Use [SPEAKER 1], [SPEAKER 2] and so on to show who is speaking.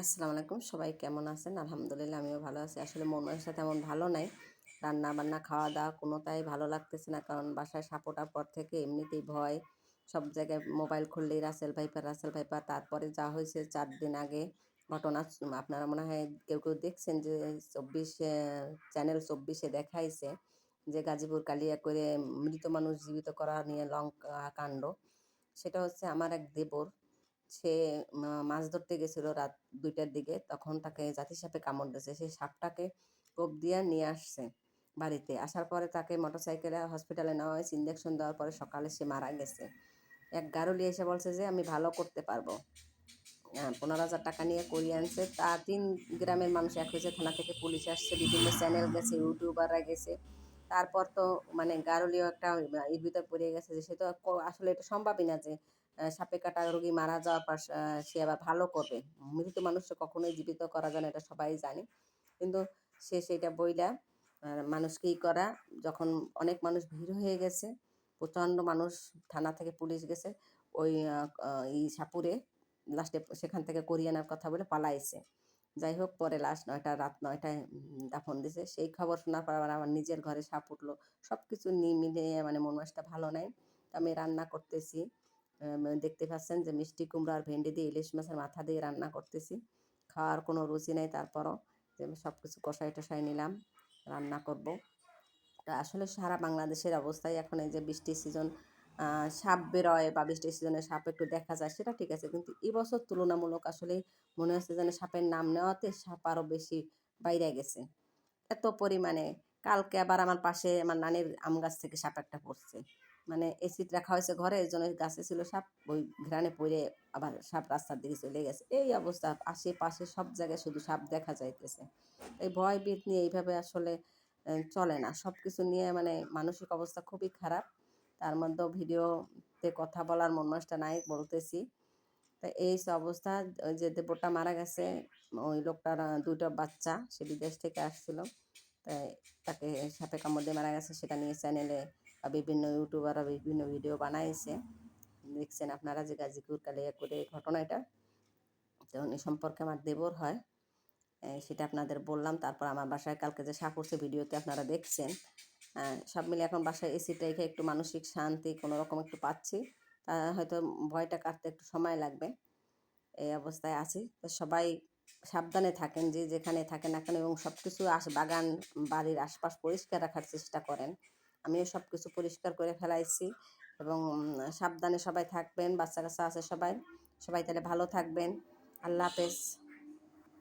[SPEAKER 1] আসসালামু আলাইকুম। সবাই কেমন আছেন? আলহামদুলিল্লাহ, আমিও ভালো আছি। আসলে মন মেজাজটা তেমন ভালো নাই। রান্না বান্না খাওয়া দাওয়া কোনোটাই ভালো লাগতেছে না। কারণ বাসায় সাপোটার পর থেকে এমনিতেই ভয়। সব জায়গায় মোবাইল খুললেই রাসেল ভাইপার রাসেল ভাইপার তারপরে যা হয়েছে চার দিন আগে ঘটনা আপনারা মনে হয় কেউ কেউ দেখছেন যে চব্বিশ চ্যানেল চব্বিশে দেখাইছে যে গাজীপুর কালিয়া করে মৃত মানুষ জীবিত করা নিয়ে লঙ্কা কাণ্ড। সেটা হচ্ছে আমার এক দেবর। সে মাছ ধরতে গেছিল রাত দুইটার দিকে। তখন তাকে জাতি সাপে কামড় দিয়েছে। সেই সাপটাকে কোপ দিয়ে নিয়ে আসছে বাড়িতে। আসার পরে তাকে মোটরসাইকেলে হসপিটালে নেওয়া হয়েছে। ইঞ্জেকশন দেওয়ার পরে সকালে সে মারা গেছে। এক গারুলি এসে বলছে যে, আমি ভালো করতে পারব। পনেরো হাজার টাকা নিয়ে করিয়ে আনছে। তা তিন গ্রামের মানুষ এক হয়েছে। থানা থেকে পুলিশ আসছে। বিভিন্ন চ্যানেল গেছে, ইউটিউবাররা গেছে। তারপর তো মানে গারুলিও একটা এর ভিতর পড়ে গেছে যে, সে তো আসলে এটা সম্ভবই না যে সাপে কাটা রোগী মারা যাওয়ার পর সে আবার ভালো করবে। মৃত মানুষকে কখনোই জীবিত করা যায় না এটা সবাই জানে। কিন্তু সে সেটা বইলা আহ, মানুষকে করা। যখন অনেক মানুষ ভিড় হয়ে গেছে প্রচণ্ড মানুষ থানা থেকে পুলিশ গেছে ওই এই সাপুরে লাস্টে সেখান থেকে করিয়ে আনার কথা বলে পালাইছে। যাই হোক পরে লাস্ট নয়টা রাত নয়টায় দাফন দিছে। সেই খবর শোনার পর আবার আমার নিজের ঘরে সাপ উঠল। সব কিছু নিয়ে মিলিয়ে মানে মন মাসটা ভালো নাই। আমি রান্না করতেছি। দেখতে পাচ্ছেন যে মিষ্টি কুমড়ো আর ভেন্ডি দিয়ে ইলিশ মাছের মাথা দিয়ে রান্না করতেছি। খাওয়ার কোনো রুচি নেই তারপরও যে সব কিছু কষাই টষাই নিলাম, রান্না করব। তা আসলে সারা বাংলাদেশের অবস্থায় এখন এই যে বৃষ্টির সিজন সাপ বেরোয় বা বৃষ্টির সিজনে সাপ একটু দেখা যায়, সেটা ঠিক আছে। কিন্তু এবছর তুলনামূলক আসলে মনে হচ্ছে যেন সাপের নাম নেওয়াতে সাপ আরও বেশি বাইরে গেছে। এত পরিমাণে কালকে আবার আমার পাশে আমার নানির আম গাছ থেকে সাপ একটা পড়ছে। মানে এসিড রাখা হয়েছে ঘরে, এই জন্য গাছে ছিল সাপ, ওই ঘ্রাণে পড়ে আবার সাপ রাস্তার দিকে চলে গেছে। এই অবস্থা, আশেপাশে সব জায়গায় শুধু সাপ দেখা যাইতেছে। এই ভয় ভীত নিয়ে এইভাবে আসলে চলে না। সব কিছু নিয়ে মানে মানসিক অবস্থা খুবই খারাপ। তার মধ্যেও ভিডিওতে কথা বলার মন মাসটা নাই বলতেছি। তা এই সব অবস্থা যে দেবরটা মারা গেছে, ওই লোকটার দুটো বাচ্চা, সে বিদেশ থেকে আসছিল। তাই তাকে সাপে কামড় মারা গেছে, সেটা নিয়ে চ্যানেলে বা বিভিন্ন ইউটিউবাররা বিভিন্ন ভিডিও বানাইছে। দেখছেন আপনারা যে গাজীপুর কালিয়া করে এই ঘটনাটা তো উনি সম্পর্কে আমার দেবর হয়। সেটা আপনাদের বললাম, তারপর আমার বাসায় কালকে যে সাপ উঠছে ভিডিওতে আপনারা দেখছেন। সব মিলে এখন বাসায় এসিটা রেখে একটু মানসিক শান্তি, কোনো রকম একটু পাচ্ছি। তা হয়তো ভয়টা কাটতে একটু সময় লাগবে। এই অবস্থায় আছি। তো সবাই সাবধানে থাকেন যে যেখানে থাকেন না কেন এবং সব কিছু আশ বাগান, বাড়ির আশপাশ পরিষ্কার রাখার চেষ্টা করেন। আমিও সব কিছু পরিষ্কার করে ফেলাইছি এবং সাবধানে সবাই থাকবেন বাচ্চা কাচ্চা আছে সবাই। সবাই তাহলে ভালো থাকবেন। আল্লাহ হাফেজ।